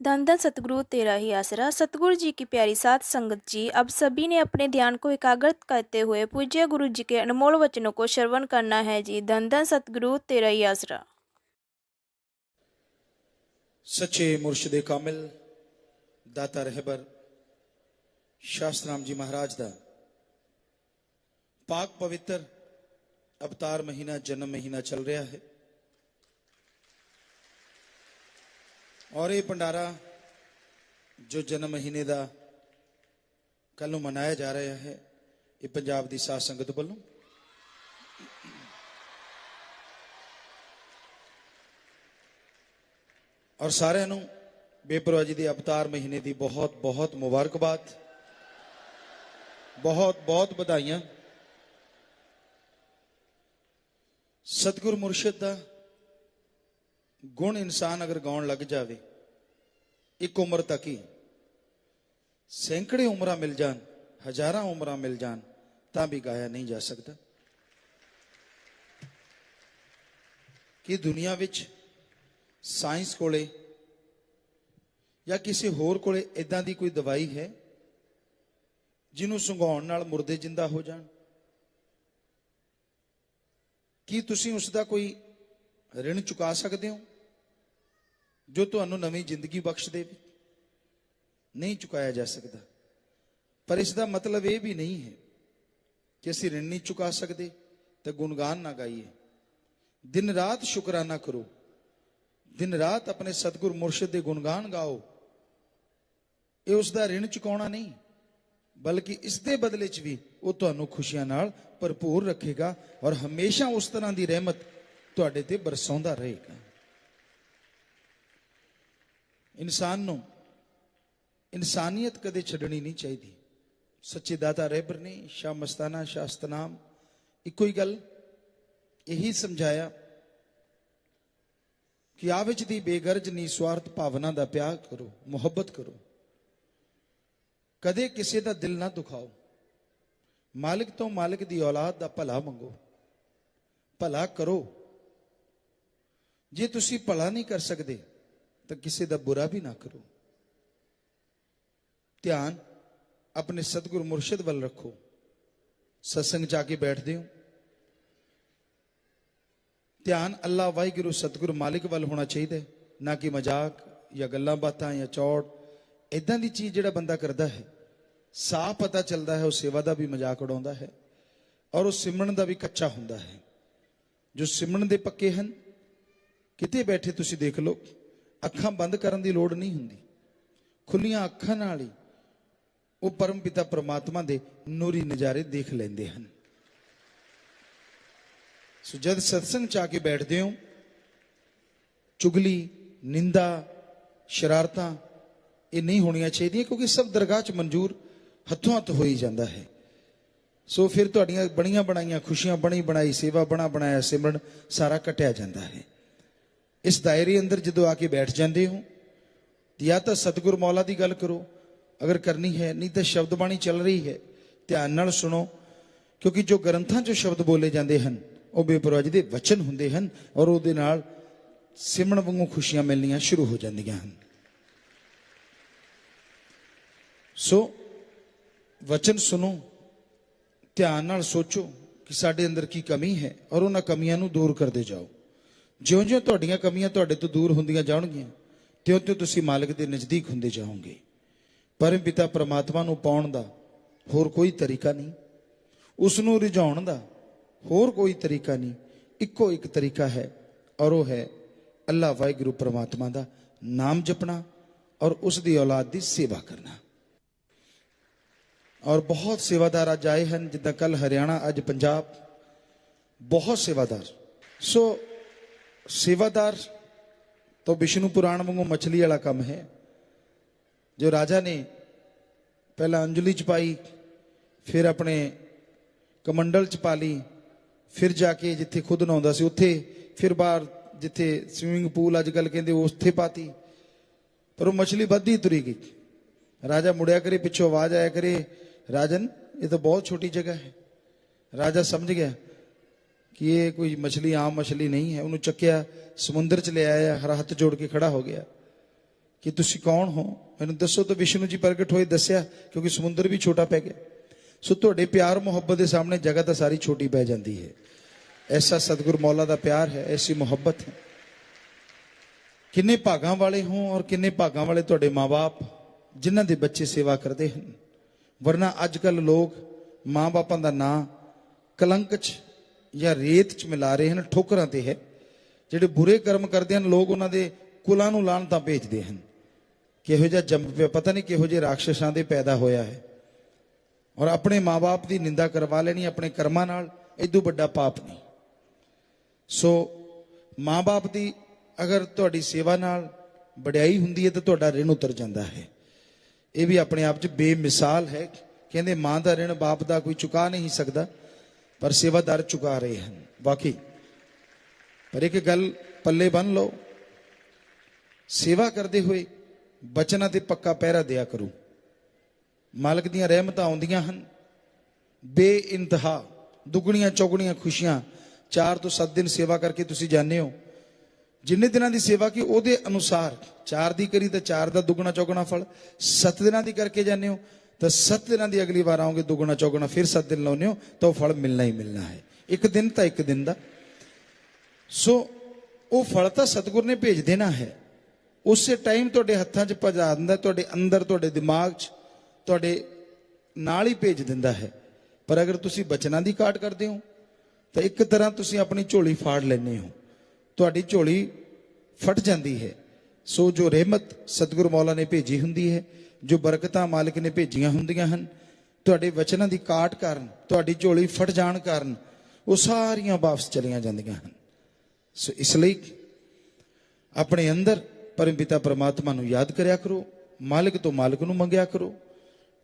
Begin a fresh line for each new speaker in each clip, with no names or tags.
धन धन सतगुरु तेरा ही आसरा सतगुरु जी की प्यारी साथ संगत जी अब सभी ने अपने ध्यान को एकाग्रत करते हुए पूज्य गुरु जी के अनमोल वचनों को श्रवण करना है जी धन धन सतगुरु तेरा ही आसरा
सच्चे मुर्शदे कामिल दाता रहबर शास्त्राम जी महाराज ਦਾ ਪਾਕ ਪਵਿੱਤਰ ਅਵਤਾਰ ਮਹੀਨਾ ਜਨਮ ਮਹੀਨਾ ਚੱਲ ਰਿਹਾ ਹੈ ਔਰ ਇਹ ਭੰਡਾਰਾ ਜੋ ਜਨਮ ਮਹੀਨੇ ਦਾ ਕੱਲ ਨੂੰ ਮਨਾਇਆ ਜਾ ਰਿਹਾ ਹੈ, ਇਹ ਪੰਜਾਬ ਦੀ ਸਾਧ ਸੰਗਤ ਵੱਲੋਂ। ਔਰ ਸਾਰਿਆਂ ਨੂੰ ਬੇਪਰਵਾਹ ਜੀ ਦੇ ਅਵਤਾਰ ਮਹੀਨੇ ਦੀ ਬਹੁਤ ਬਹੁਤ ਮੁਬਾਰਕਬਾਦ। ਬਹੁਤ ਬਹੁਤ ਵਧਾਈਆਂ। ਸਤਿਗੁਰ ਮੁਰਸ਼ਿਦ ਦਾ ਗੁਣ ਇਨਸਾਨ ਅਗਰ ਗਾਉਣ ਲੱਗ ਜਾਵੇ, ਇੱਕ ਉਮਰ ਤੱਕ ਹੀ ਸੈਂਕੜੇ ਉਮਰਾਂ ਮਿਲ ਜਾਣ, ਹਜ਼ਾਰਾਂ ਉਮਰਾਂ ਮਿਲ ਜਾਣ, ਤਾਂ ਵੀ ਗਾਇਆ ਨਹੀਂ ਜਾ ਸਕਦਾ। ਕਿ ਦੁਨੀਆ ਵਿੱਚ ਸਾਇੰਸ ਕੋਲੇ ਜਾਂ ਕਿਸੇ ਹੋਰ ਕੋਲੇ ਇਦਾਂ ਦੀ ਕੋਈ ਦਵਾਈ ਹੈ ਜਿਹਨੂੰ ਸੰਘਾਉਣ ਨਾਲ ਮੁਰਦੇ ਜਿੰਦਾ ਹੋ ਜਾਣ? ਕੀ ਤੁਸੀਂ ਉਸ ਦਾ ਕੋਈ ਰਿਣ ਚੁਕਾ ਸਕਦੇ ਹੋ? ਜੋ ਤੁਹਾਨੂੰ ਨਵੀਂ ਜ਼ਿੰਦਗੀ ਬਖਸ਼ ਦੇਵੇ। ਨਹੀਂ ਚੁਕਾਇਆ ਜਾ ਸਕਦਾ। ਪਰ ਇਸ ਦਾ ਮਤਲਬ ਇਹ ਵੀ ਨਹੀਂ ਹੈ ਕਿ ਅਸੀਂ ਰਿਣ ਨਹੀਂ ਚੁਕਾ ਸਕਦੇ ਤੇ ਗੁਣਗਾਨ ਨਾ ਗਾਈਏ। ਦਿਨ ਰਾਤ ਸ਼ੁਕਰਾਨਾ ਕਰੋ। ਦਿਨ ਰਾਤ ਆਪਣੇ ਸਤਿਗੁਰ ਮੁਰਸ਼ਿਦ ਦੇ ਗੁਣਗਾਨ ਗਾਓ। ਇਹ ਉਸ ਦਾ ਰਿਣ ਚੁਕਾਉਣਾ ਨਹੀਂ, ਬਲਕਿ ਇਸ ਦੇ ਬਦਲੇ 'ਚ ਵੀ ਉਹ ਤੁਹਾਨੂੰ ਖੁਸ਼ੀਆਂ ਨਾਲ ਭਰਪੂਰ ਰੱਖੇਗਾ ਔਰ ਹਮੇਸ਼ਾ ਉਸ ਤਰ੍ਹਾਂ ਦੀ ਰਹਿਮਤ ਤੁਹਾਡੇ ਤੇ ਬਰਸਾਉਂਦਾ ਰਹੇਗਾ। ਇਨਸਾਨ ਨੂੰ ਇਨਸਾਨੀਅਤ ਕਦੇ ਛੱਡਣੀ ਨਹੀਂ ਚਾਹੀਦੀ। ਸੱਚੇ ਦਾਤਾ ਰਹਿਬਰ ਨੇ ਸ਼ਾਹ ਮਸਤਾਨਾ, ਸ਼ਾਹ ਸਤਨਾਮ, ਇੱਕੋ ਹੀ ਗੱਲ, ਇਹੀ ਸਮਝਾਇਆ ਕਿ ਆ ਵਿੱਚ ਦੀ ਬੇਗਰਜ ਨਿਸਵਾਰਥ ਭਾਵਨਾ ਦਾ ਪਿਆਰ ਕਰੋ, ਮੁਹੱਬਤ ਕਰੋ। ਕਦੇ ਕਿਸੇ ਦਾ ਦਿਲ ਨਾ ਦੁਖਾਓ। ਮਾਲਿਕ ਤੋਂ ਮਾਲਿਕ ਦੀ ਔਲਾਦ ਦਾ ਭਲਾ ਮੰਗੋ। ਭਲਾ ਕਰੋ। ਜੇ ਤੁਸੀਂ ਭਲਾ ਨਹੀਂ ਕਰ ਸਕਦੇ, ਤਾਂ ਕਿਸੇ ਦਾ ਬੁਰਾ ਵੀ ਨਾ ਕਰੋ। ਧਿਆਨ ਆਪਣੇ ਸਤਿਗੁਰ ਮੁਰਸ਼ਿਦ ਵੱਲ ਰੱਖੋ। ਸਤਸੰਗ ਜਾ ਕੇ ਬੈਠਦੇ ਹੋ। ਧਿਆਨ ਅੱਲਾ ਵਾਹਿਗੁਰੂ ਸਤਿਗੁਰੂ ਮਾਲਿਕ ਵੱਲ ਹੋਣਾ ਚਾਹੀਦਾ ਨਾ ਕਿ ਮਜ਼ਾਕ ਜਾਂ ਗੱਲਾਂ ਬਾਤਾਂ ਜਾਂ ਚੌੜ। ਇਦਾਂ ਦੀ ਚੀਜ਼ ਜਿਹੜਾ ਬੰਦਾ ਕਰਦਾ ਹੈ ਸਾਹ ਪਤਾ ਚੱਲਦਾ ਹੈ, ਉਹ ਸੇਵਾ ਦਾ ਵੀ ਮਜ਼ਾਕ ਉਡਾਉਂਦਾ ਹੈ ਔਰ ਉਹ ਸਿਮਰਨ ਦਾ ਵੀ ਕੱਚਾ ਹੁੰਦਾ ਹੈ। ਜੋ ਸਿਮਰਨ ਦੇ ਪੱਕੇ ਹਨ ਕਿਤੇ ਬੈਠੇ ਤੁਸੀਂ ਦੇਖ ਲਓ, ਅੱਖਾਂ ਬੰਦ ਕਰਨ ਦੀ ਲੋੜ ਨਹੀਂ ਹੁੰਦੀ। ਖੁੱਲੀਆਂ ਅੱਖਾਂ ਨਾਲ ਹੀ ਉਹ ਪਰਮ ਪਿਤਾ ਪ੍ਰਮਾਤਮਾ ਦੇ ਨੂਰੀ ਨਜ਼ਾਰੇ ਦੇਖ ਲੈਂਦੇ ਹਨ। ਸੋ ਜਦ ਸਤਸੰਗ ਚ ਆ ਕੇ ਬੈਠਦੇ ਹੋ, ਚੁਗਲੀ, ਨਿੰਦਾ, ਸ਼ਰਾਰਤਾਂ, ਇਹ ਨਹੀਂ ਹੋਣੀਆਂ ਚਾਹੀਦੀਆਂ ਕਿਉਂਕਿ ਸਭ ਦਰਗਾਹ ਚ ਮਨਜ਼ੂਰ ਹੱਥੋਂ ਹੱਥ ਹੋਈ ਜਾਂਦਾ ਹੈ। ਸੋ ਫਿਰ ਤੁਹਾਡੀਆਂ ਬਣੀਆਂ ਬਣਾਈਆਂ ਖੁਸ਼ੀਆਂ, ਬਣੀ ਬਣਾਈ ਸੇਵਾ, ਬਣਾ ਬਣਾਇਆ ਸਿਮਰਨ ਸਾਰਾ ਕਟਿਆ ਜਾਂਦਾ ਹੈ। ਇਸ ਦਾਇਰੇ ਅੰਦਰ ਜਦੋਂ ਆ ਕੇ ਬੈਠ ਜਾਂਦੇ ਹੋ ਜਾਂ ਤਾਂ ਸਤਿਗੁਰ ਮੌਲਾ ਦੀ ਗੱਲ ਕਰੋ, ਅਗਰ ਕਰਨੀ ਹੈ, ਨਹੀਂ ਤਾਂ ਸ਼ਬਦ ਬਾਣੀ ਚੱਲ ਰਹੀ ਹੈ। ਧਿਆਨ ਨਾਲ ਸੁਣੋ, ਕਿਉਂਕਿ ਜੋ ਗ੍ਰੰਥਾਂ 'ਚ ਸ਼ਬਦ ਬੋਲੇ ਜਾਂਦੇ ਹਨ, ਉਹ ਬੇਪਰਵਾਹ ਜੀ ਦੇ ਵਚਨ ਹੁੰਦੇ ਹਨ ਔਰ ਉਹਦੇ ਨਾਲ ਸਿਮਰਨ ਵਾਂਗੂ ਖੁਸ਼ੀਆਂ ਮਿਲਣੀਆਂ ਸ਼ੁਰੂ ਹੋ ਜਾਂਦੀਆਂ ਹਨ। ਸੋ, ਵਚਨ ਸੁਣੋ, ਧਿਆਨ ਨਾਲ ਸੋਚੋ ਕਿ ਸਾਡੇ ਅੰਦਰ ਕੀ ਕਮੀ ਹੈ ਔਰ ਉਹਨਾਂ ਕਮੀਆਂ ਨੂੰ ਦੂਰ ਕਰਦੇ ਜਾਓ। ਜਿਉਂ-ਜਿਉਂ ਤੁਹਾਡੀਆਂ ਕਮੀਆਂ ਤੁਹਾਡੇ ਤੋਂ ਦੂਰ ਹੁੰਦੀਆਂ ਜਾਣਗੀਆਂ, ਤਿਉਂ-ਤਿਉਂ ਤੁਸੀਂ ਮਾਲਕ ਦੇ ਨਜ਼ਦੀਕ ਹੁੰਦੇ ਜਾਓਗੇ। ਪਰਮ ਪਿਤਾ ਪ੍ਰਮਾਤਮਾ ਨੂੰ ਪਾਉਣ ਦਾ ਹੋਰ ਕੋਈ ਤਰੀਕਾ ਨਹੀਂ। ਉਸ ਨੂੰ ਰਿਝਾਉਣ ਦਾ ਹੋਰ ਕੋਈ ਤਰੀਕਾ ਨਹੀਂ। ਇੱਕੋ ਇੱਕ ਤਰੀਕਾ ਹੈ, ਔਰ ਉਹ ਹੈ ਅੱਲਾ ਵਾਹਿਗੁਰੂ ਪ੍ਰਮਾਤਮਾ ਦਾ ਨਾਮ ਜਪਣਾ ਔਰ ਉਸ ਦੀ ਔਲਾਦ ਦੀ ਸੇਵਾ ਕਰਨਾ। ਔਰ ਬਹੁਤ ਸੇਵਾਦਾਰ ਅੱਜ ਆਏ ਹਨ, ਜਿੱਦਾਂ ਕੱਲ ਹਰਿਆਣਾ, ਅੱਜ ਪੰਜਾਬ, ਬਹੁਤ ਸੇਵਾਦਾਰ। ਸੋ ਸੇਵਾਦਾਰ ਤਾਂ ਵਿਸ਼ਨੂੰ ਪੁਰਾਣ ਵਾਂਗੂ ਮਛਲੀ ਵਾਲਾ ਕੰਮ ਹੈ। ਜੋ ਰਾਜਾ ਨੇ ਪਹਿਲਾਂ ਅੰਜਲੀ ਚ ਪਾਈ, ਫਿਰ ਆਪਣੇ ਕਮੰਡਲ ਚ ਪਾ ਲਈ, ਫਿਰ ਜਾ ਕੇ ਜਿੱਥੇ ਖੁਦ ਨਹਾਉਂਦਾ ਸੀ, ਉੱਥੇ ਫਿਰ ਬਾਹਰ ਜਿੱਥੇ ਸਵਿਮਿੰਗ ਪੂਲ ਅੱਜ ਕੱਲ ਕਹਿੰਦੇ ਉੱਥੇ ਪਾਤੀ, ਪਰ ਉਹ ਮਛਲੀ ਵੱਧਦੀ ਤੁਰੀ ਗਈ। ਰਾਜਾ ਮੁੜਿਆ ਕਰੇ, ਪਿੱਛੋਂ ਆਵਾਜ਼ ਆਇਆ ਕਰੇ, ਰਾਜਨ, ਇਹ ਤਾਂ ਬਹੁਤ ਛੋਟੀ ਜਗ੍ਹਾ ਹੈ। ਰਾਜਾ ਸਮਝ ਗਿਆ ਕਿ ਇਹ ਕੋਈ ਮਛਲੀ, ਆਮ ਮਛਲੀ ਨਹੀਂ ਹੈ। ਉਹਨੂੰ ਚੱਕਿਆ, ਸਮੁੰਦਰ ਚ ਲੈ ਆਇਆ ਹਰ ਹੱਥ ਜੋੜ ਕੇ ਖੜਾ ਹੋ ਗਿਆ। ਕਿ ਤੁਸੀਂ ਕੌਣ ਹੋ? ਮੈਨੂੰ ਦੱਸੋ। ਤਾਂ ਵਿਸ਼ਨੂੰ ਜੀ ਪ੍ਰਗਟ ਹੋਏ ਦੱਸਿਆ, ਕਿਉਂਕਿ ਸਮੁੰਦਰ ਵੀ ਛੋਟਾ ਪੈ ਗਿਆ। ਸੋ ਤੁਹਾਡੇ ਪਿਆਰ ਮੁਹੱਬਤ ਦੇ ਸਾਹਮਣੇ ਜਗ੍ਹਾ ਤਾਂ ਸਾਰੀ ਛੋਟੀ ਪੈ ਜਾਂਦੀ ਹੈ। ਐਸਾ ਸਤਿਗੁਰ ਮੌਲਾ ਦਾ ਪਿਆਰ ਹੈ, ਐਸੀ ਮੁਹੱਬਤ ਹੈ। ਕਿੰਨੇ ਭਾਗਾਂ ਵਾਲੇ ਹੋ ਔਰ ਕਿੰਨੇ ਭਾਗਾਂ ਵਾਲੇ ਤੁਹਾਡੇ ਮਾਪੇ ਜਿਨ੍ਹਾਂ ਦੇ ਬੱਚੇ ਸੇਵਾ ਕਰਦੇ ਹਨ। ਵਰਨਾ ਅੱਜ ਕੱਲ ਲੋਕ ਮਾਪਿਆਂ ਦਾ ਨਾਂ ਕਲੰਕ ਚ ਜਾਂ ਰੇਤ ਚ ਮਿਲਾ ਰਹੇ ਹਨ, ਠੋਕਰਾਂ ਤੇ ਹੈ, ਜਿਹੜੇ ਬੁਰੇ ਕਰਮ ਕਰਦੇ ਹਨ, ਲੋਕ ਉਹਨਾਂ ਦੇ ਕੁਲਾਂ ਨੂੰ ਲਾਹਨਤਾਂ ਭੇਜਦੇ ਹਨ। ਕਿਹੋ ਜਿਹਾ ਜੰਮ ਪਿਆ, ਪਤਾ ਨਹੀਂ ਕਿਹੋ ਜਿਹੇ ਰਾਖਸ਼ਾਂ ਦੇ ਪੈਦਾ ਹੋਇਆ ਹੈ। ਔਰ ਆਪਣੇ ਮਾਪੇ ਦੀ ਨਿੰਦਾ ਕਰਵਾ ਲੈਣੀ, ਆਪਣੇ ਕਰਮਾਂ ਨਾਲ ਇਦੋਂ ਵੱਡਾ ਪਾਪ ਨਹੀਂ। ਸੋ ਮਾਪੇ ਦੀ ਅਗਰ ਤੁਹਾਡੀ ਸੇਵਾ ਨਾਲ ਵਡਿਆਈ ਹੁੰਦੀ ਹੈ, ਤਾਂ ਤੁਹਾਡਾ ਰਿਣ ਉਤਰ ਜਾਂਦਾ ਹੈ। ਇਹ ਵੀ ਆਪਣੇ ਆਪ 'ਚ ਬੇਮਿਸਾਲ ਹੈ। ਕਹਿੰਦੇ ਮਾਂ ਦਾ ਰਿਣ ਬਾਪ ਦਾ ਕੋਈ ਚੁਕਾ ਨਹੀਂ ਸਕਦਾ। ਪਰ ਸੇਵਾਦਾਰ ਚੁਕਾ ਰਹੇ ਹਨ। ਵਾਕਈ। ਪਰ ਇੱਕ ਗੱਲ ਪੱਲੇ ਬੰਨ ਲਓ। ਸੇਵਾ ਕਰਦੇ ਹੋਏ ਬਚਨਾਂ ਤੇ ਪੱਕਾ ਪਹਿਰਾ ਦਿਆ ਕਰੋ। ਮਾਲਕ ਦੀਆਂ ਰਹਿਮਤਾਂ ਆਉਂਦੀਆਂ ਹਨ। ਬੇਇੰਤਹਾ, ਦੁਗਣੀਆਂ ਚੌਗਣੀਆਂ ਖੁਸ਼ੀਆਂ 4 ਤੋਂ 7 ਦਿਨ ਸੇਵਾ ਕਰਕੇ ਤੁਸੀਂ ਜਾਣਦੇ ਹੋ। ਜਿੰਨੇ ਦਿਨਾਂ ਦੀ ਸੇਵਾ ਕੀ ਉਹਦੇ ਅਨੁਸਾਰ 4 ਦੀ ਕਰੀ ਤਾਂ 4 ਦਾ ਦੁੱਗਣਾ ਚੌਗਣਾ ਫਲ 7 ਦਿਨਾਂ ਦੀ ਕਰਕੇ ਜਾਂਦੇ ਹੋ। ਤਾਂ 7 ਦਿਨਾਂ ਦੀ ਅਗਲੀ ਵਾਰ ਆਉਂਗੇ, ਦੁੱਗਣਾ, ਚੌਗਣਾ, ਫਿਰ 7 ਦਿਨ ਲਾਉਂਦੇ ਹੋ, ਤਾਂ ਉਹ ਫਲ ਮਿਲਣਾ ਹੀ ਮਿਲਣਾ ਹੈ। ਇੱਕ ਦਿਨ ਤਾਂ ਇੱਕ ਦਿਨ ਦਾ। ਸੋ ਉਹ ਫਲ ਤਾਂ ਸਤਿਗੁਰ ਨੇ ਭੇਜ ਦੇਣਾ ਹੈ। ਉਸੇ ਟਾਈਮ ਤੁਹਾਡੇ ਹੱਥਾਂ 'ਚ ਪਹੁੰਚਾ ਦਿੰਦਾ, ਤੁਹਾਡੇ ਅੰਦਰ, ਤੁਹਾਡੇ ਦਿਮਾਗ 'ਚ, ਤੁਹਾਡੇ ਨਾਲ ਹੀ ਭੇਜ ਦਿੰਦਾ ਹੈ। ਪਰ ਅਗਰ ਤੁਸੀਂ ਬਚਨਾਂ ਦੀ ਕਾਟ ਕਰਦੇ ਹੋ, ਤਾਂ ਇੱਕ ਤਰ੍ਹਾਂ ਤੁਸੀਂ ਆਪਣੀ ਝੋਲੀ ਫਾੜ ਲੈਂਦੇ ਹੋ। ਤੁਹਾਡੀ ਝੋਲੀ ਫਟ ਜਾਂਦੀ ਹੈ। ਸੋ ਜੋ ਰਹਿਮਤ ਸਤਿਗੁਰ ਮੌਲਾ ਨੇ ਭੇਜੀ ਹੁੰਦੀ ਹੈ, ਜੋ ਬਰਕਤਾਂ ਮਾਲਕ ਨੇ ਭੇਜੀਆਂ ਹੁੰਦੀਆਂ ਹਨ, ਤੁਹਾਡੇ ਵਚਨਾਂ ਦੀ ਕਾਟ ਕਾਰਨ, ਤੁਹਾਡੀ ਝੋਲੀ ਫਟ ਜਾਣ ਕਾਰਨ, ਉਹ ਸਾਰੀਆਂ ਵਾਪਸ ਚਲੀਆਂ ਜਾਂਦੀਆਂ ਹਨ। ਸੋ ਇਸ ਲਈ ਆਪਣੇ ਅੰਦਰ ਪਰਮ ਪਿਤਾ ਪਰਮਾਤਮਾ ਨੂੰ ਯਾਦ ਕਰਿਆ ਕਰੋ, ਮਾਲਕ ਤੋਂ ਮਾਲਕ ਨੂੰ ਮੰਗਿਆ ਕਰੋ,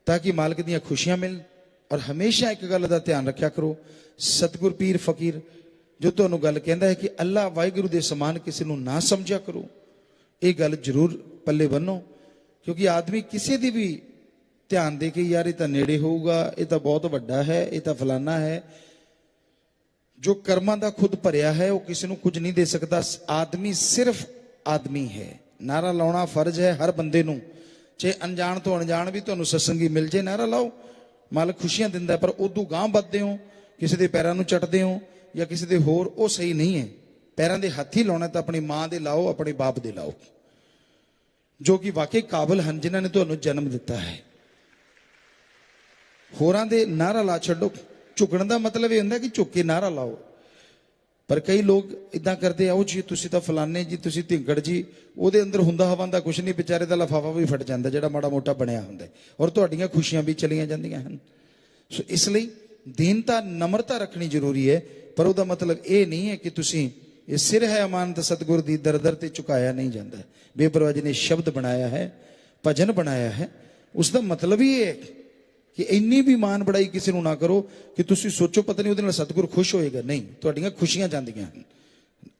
ਤਾਂ ਕਿ ਮਾਲਕ ਦੀਆਂ ਖੁਸ਼ੀਆਂ ਮਿਲਣ, ਔਰ ਹਮੇਸ਼ਾ ਇੱਕ ਗੱਲ ਦਾ ਧਿਆਨ ਰੱਖਿਆ ਕਰੋ, ਸਤਿਗੁਰ ਪੀਰ ਫਕੀਰ, ਜੋ ਤੁਹਾਨੂੰ ਗੱਲ ਕਹਿੰਦਾ ਹੈ ਕਿ ਅੱਲਾ ਵਾਹਿਗੁਰੂ ਦੇ ਸਮਾਨ ਕਿਸੇ ਨੂੰ ਨਾ ਸਮਝਿਆ ਕਰੋ ਇਹ ਗੱਲ ਜ਼ਰੂਰ ਪੱਲੇ ਬੰਨੋ, ਕਿਉਂਕਿ ਆਦਮੀ ਕਿਸੇ ਦੀ ਵੀ ਧਿਆਨ ਦੇ ਕੇ ਯਾਰ ਇਹ ਤਾਂ ਨੇੜੇ ਹੋਊਗਾ, ਇਹ ਤਾਂ ਬਹੁਤ ਵੱਡਾ ਹੈ, ਇਹ ਤਾਂ ਫਲਾਨਾ ਹੈ। ਜੋ ਕਰਮਾਂ ਦਾ ਖੁਦ ਭਰਿਆ ਹੈ, ਉਹ ਕਿਸੇ ਨੂੰ ਕੁਝ ਨਹੀਂ ਦੇ ਸਕਦਾ। ਆਦਮੀ ਸਿਰਫ ਆਦਮੀ ਹੈ। ਨਾਰਾ ਲਾਉਣਾ ਫਰਜ਼ ਹੈ ਹਰ ਬੰਦੇ ਨੂੰ। ਚਾਹੇ ਅਣਜਾਣ ਤੋਂ ਅਣਜਾਣ ਵੀ ਤੁਹਾਨੂੰ ਸਤਸੰਗੀ ਮਿਲ ਜੇ, ਨਾਰਾ ਲਾਓ। ਮਾਲਕ ਖੁਸ਼ੀਆਂ ਦਿੰਦਾ ਪਰ ਉਦੋਂ ਗਾਂ ਵੱਧਦੇ ਹੋ, ਕਿਸੇ ਦੇ ਪੈਰਾਂ ਨੂੰ ਚੱਟਦੇ ਹੋ ਜਾਂ ਕਿਸੇ ਦੇ ਹੋਰ, ਉਹ ਸਹੀ ਨਹੀਂ ਹੈ। ਪੈਰਾਂ ਦੇ ਹੱਥੀ ਲਾਉਣਾ ਤਾਂ ਆਪਣੀ ਮਾਂ ਦੇ ਲਾਓ, ਆਪਣੇ ਬਾਪ ਦੇ ਲਾਓ। ਜੋ ਕਿ ਵਾਕਈ ਕਾਬਲ ਹਨ, ਜਿਨ੍ਹਾਂ ਨੇ ਤੁਹਾਨੂੰ ਜਨਮ ਦਿੱਤਾ ਹੈ। ਹੋਰਾਂ ਦੇ ਨਾਰਾ ਲਾ ਛੱਡੋ। ਝੁਕਣ ਦਾ ਮਤਲਬ ਇਹ ਹੁੰਦਾ ਕਿ ਝੁੱਕ ਕੇ ਨਾਰਾ ਲਾਓ। ਪਰ ਕਈ ਲੋਕ ਇਦਾਂ ਕਰਦੇ ਆ ਉਹ ਜੀ, ਤੁਸੀਂ ਤਾਂ ਫਲਾਣੇ ਜੀ, ਤੁਸੀਂ ਢਿੰਗੜ ਜੀ। ਉਹਦੇ ਅੰਦਰ ਹੁੰਦਾ ਹਵੰਦਾ ਕੁਛ ਨਹੀਂ, ਵਿਚਾਰੇ ਦਾ ਲਫਾਫਾ ਵੀ ਫਟ ਜਾਂਦਾ, ਜਿਹੜਾ ਮਾੜਾ ਮੋਟਾ ਬਣਿਆ ਹੁੰਦਾ ਔਰ ਤੁਹਾਡੀਆਂ ਖੁਸ਼ੀਆਂ ਵੀ ਚਲੀਆਂ ਜਾਂਦੀਆਂ ਹਨ। ਸੋ ਇਸ ਲਈ ਦੀਨਤਾ, ਨਮਰਤਾ ਰੱਖਣੀ ਜ਼ਰੂਰੀ ਹੈ। ਪਰ ਉਹਦਾ ਮਤਲਬ ਇਹ ਨਹੀਂ ਹੈ ਕਿ ਤੁਸੀਂ ਇਹ ਸਿਰ ਹੈ ਅਮਾਨਤ ਸਤਿਗੁਰ ਦੀ ਦਰ ਦਰ ਤੇ ਝੁਕਾਇਆ ਨਹੀਂ ਜਾਂਦਾ। ਬੇਪਰਵਾਹ ਜੀ ਨੇ ਸ਼ਬਦ ਬਣਾਇਆ ਹੈ, ਭਜਨ ਬਣਾਇਆ ਹੈ ਉਸ ਦਾ ਮਤਲਬ ਹੀ ਇਹ ਹੈ ਕਿ ਇੰਨੀ ਵੀ ਮਾਨ ਬੜਾਈ ਕਿਸੇ ਨੂੰ ਨਾ ਕਰੋ ਕਿ ਤੁਸੀਂ ਸੋਚੋ ਪਤਾ ਨਹੀਂ ਉਹਦੇ ਨਾਲ ਸਤਿਗੁਰ ਖੁਸ਼ ਹੋਏਗਾ। ਨਹੀਂ, ਤੁਹਾਡੀਆਂ ਖੁਸ਼ੀਆਂ ਜਾਂਦੀਆਂ ਹਨ।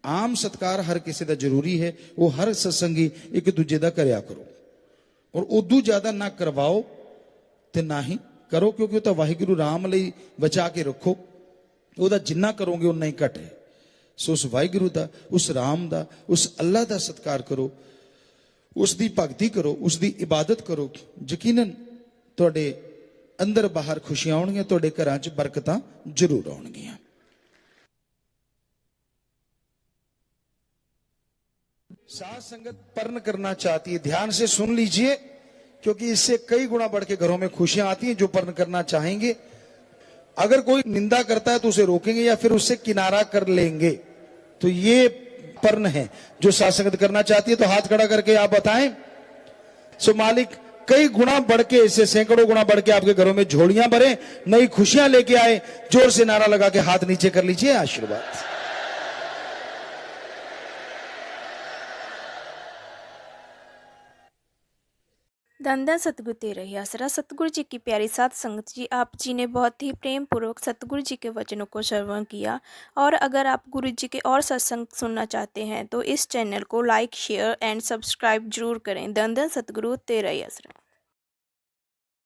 ਆਮ ਸਤਕਾਰ ਹਰ ਕਿਸੇ ਦਾ ਜ਼ਰੂਰੀ ਹੈ, ਉਹ ਹਰ ਸਤਸੰਗੀ ਇੱਕ ਦੂਜੇ ਦਾ ਕਰਿਆ ਕਰੋ। ਔਰ ਉਦੋਂ ਜ਼ਿਆਦਾ ਨਾ ਕਰਵਾਓ ਤੇ ਨਾ ਹੀ ਕਰੋ, ਕਿਉਂਕਿ ਉਹ ਤਾਂ ਵਾਹਿਗੁਰੂ ਰਾਮ ਲਈ ਬਚਾ ਕੇ ਰੱਖੋ। ਉਹਦਾ ਜਿੰਨਾ ਕਰੋਗੇ ਉਨਾ ਹੀ ਘਟ ਹੈ। ਸੋ ਉਸ ਵਾਹਿਗੁਰੂ ਦਾ ਉਸ ਰਾਮ ਦਾ ਉਸ ਅੱਲਾ ਦਾ ਸਤਕਾਰ ਕਰੋ ਉਸ ਦੀ ਭਗਤੀ ਕਰੋ ਉਸ ਦੀ ਇਬਾਦਤ ਕਰੋ ਯਕੀਨਨ ਤੁਹਾਡੇ ਅੰਦਰ ਬਾਹਰ ਖੁਸ਼ੀਆਂ ਆਉਣਗੀਆਂ ਤੁਹਾਡੇ ਘਰਾਂ 'ਚ ਬਰਕਤਾਂ ਜ਼ਰੂਰ ਆਉਣਗੀਆਂ साथ संगत पर्ण करना चाहती है ध्यान से सुन लीजिए क्योंकि इससे कई गुना बढ़ के घरों में खुशियां आती हैं जो पर्ण करना चाहेंगे अगर कोई निंदा करता है तो उसे रोकेंगे या फिर उससे किनारा कर लेंगे। तो ये पर्ण है। जो शासक करना चाहती है तो हाथ खड़ा करके आप बताएँ। सो मालिक, कई गुना बढ़ के, इससे सैकड़ों गुना बढ़ के आपके घरों में झोड़ियाँ भरे, नई खुशियाँ लेके आए, ज़ोर से नारा लगा के हाथ नीचे कर लीजिए, आशीर्वाद।
धन धन सतगुरु तेरा आसरा। सतगुरु जी की प्यारी सात संगत जी, आप जी ने बहुत ही प्रेम पूर्वक सतगुरु जी के वचनों को श्रवण किया। और अगर आप गुरु जी के और सत्संग सुनना चाहते हैं तो इस चैनल को लाइक, शेयर एंड सब्सक्राइब ज़रूर करें। धन धन सतगुरु तेरा ही आसरा।